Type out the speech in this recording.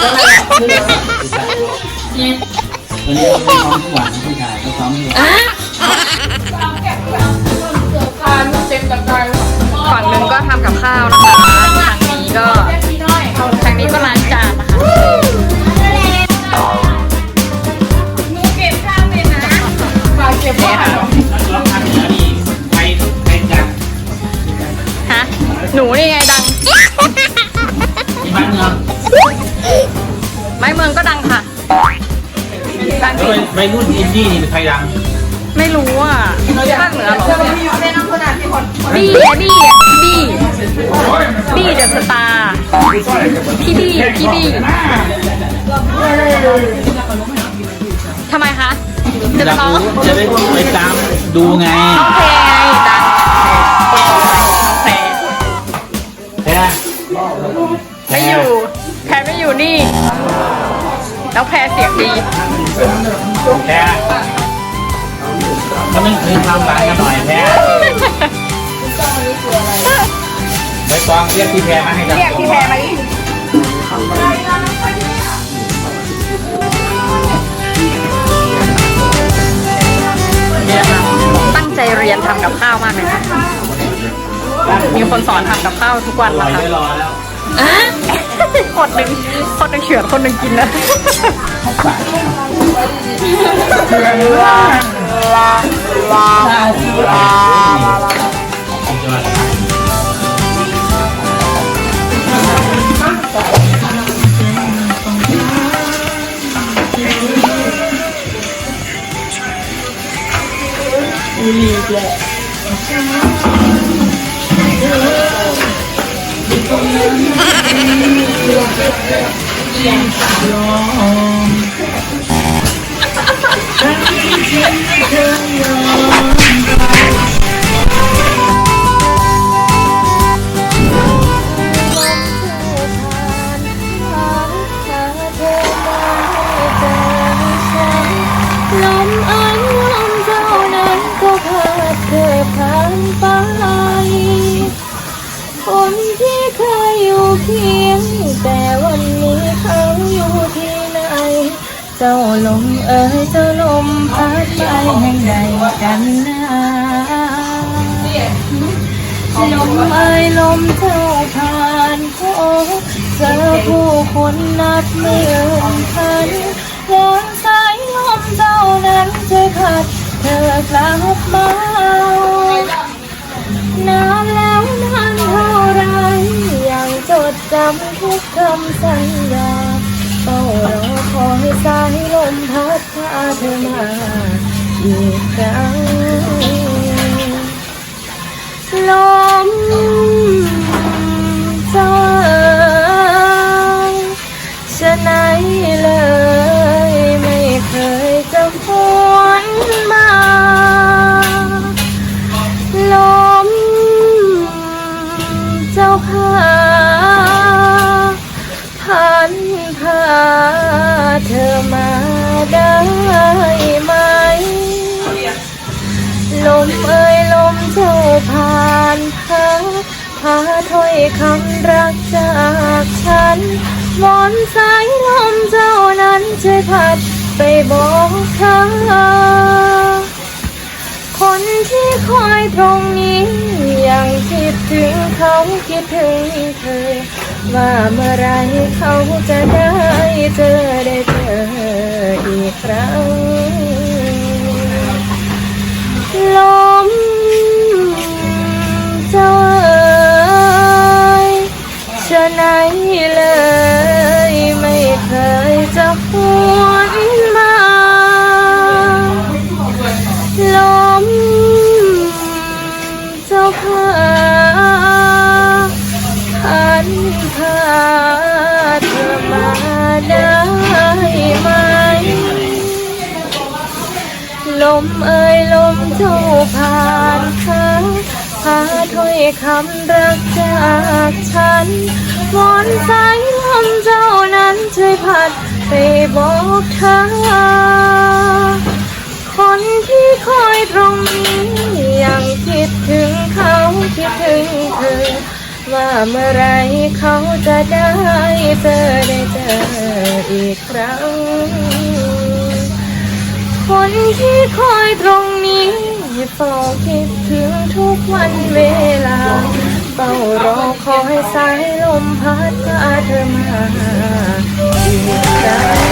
วันนี้เราซ้อมหวานผู้ชายก็ซ้อมหวานฝั่งหนึ่งก็ทำกับข้าวนะคะทางนี้ก็ทางนี้ก็ล้างจานนะคะเนี่ยค่ะฮะหนูนี่ไง องก็ดังค่ะดังจแล้วริงวัยรุ่นอินดี้นี่เป็นใครดังไม่รู้อะภาคเหนือเหรอบี้อะบี้อะบี้บี้เดอะสตาร์พี่บี้พี่บี้ทำไมคะจะอยากร้องรู้จะได้ไปตามดูไงน้องเพลงไงดังน้อง แล้วแพรเสียงดีแพ้ก็นึกถึงความหลังกันหน่อยแพ้ไปกองเรียกพี่แพ้มาให้ดังเรียกพี่แพรมาดิเนี่ยค่ะตั้งใจเรียนทำกับข้าวมากเลยนะมีคนสอนทำกับข้าวทุกวันปล่อยนะคะ ไว้รอแล้วอะคนหนึ่งคนหนึ่งเฉือนคนหนึ่งกินนะล Long. เจ้าลมเอ๋ยเจ้าลมพัดไปแห่งใดกันนะลมเอ๋ยลมเจ้าผ่านพบเจอผู้คนนับหมื่นพันแล้วสายลมเจ้านั้นจะพัดเธอกลับมานานแล้วนานเท่าไรยังจดจำทุกคำสัญญา อให้สายลมพัดพาเธอมาอีกครั้ง ผ่านพาพาถ้อยคำรักจากฉันวอนสายลมเจ้านั้นช่วยพัดไปบอกเธอ คนที่คอยตรงนี้ยังคิดถึงเขาคิดถึงเธอ ว่าเมื่อไรเขาจะได้เจอได้เจออีกครั้ง หวนมาลมเจ้าค่ะพันพาเธอมาได้ไหม ลมเอ่ยลมเจ้าผ่านค่ะพาถ้อยคำรักจากฉันวอนสายลมเจ้านั้นช่วยพัด ไปบอกเธอ คนที่คอยตรงนี้ยังคิดถึงเขาคิดถึงเธอ ว่าเมื่อไรเขาจะได้เจอได้เจออีกครั้ง คนที่คอยตรงนี้เฝ้าคิดถึงทุกวันเวลาเฝ้ารอคอยสายลมพัดพาเธอมา อีกครั้ง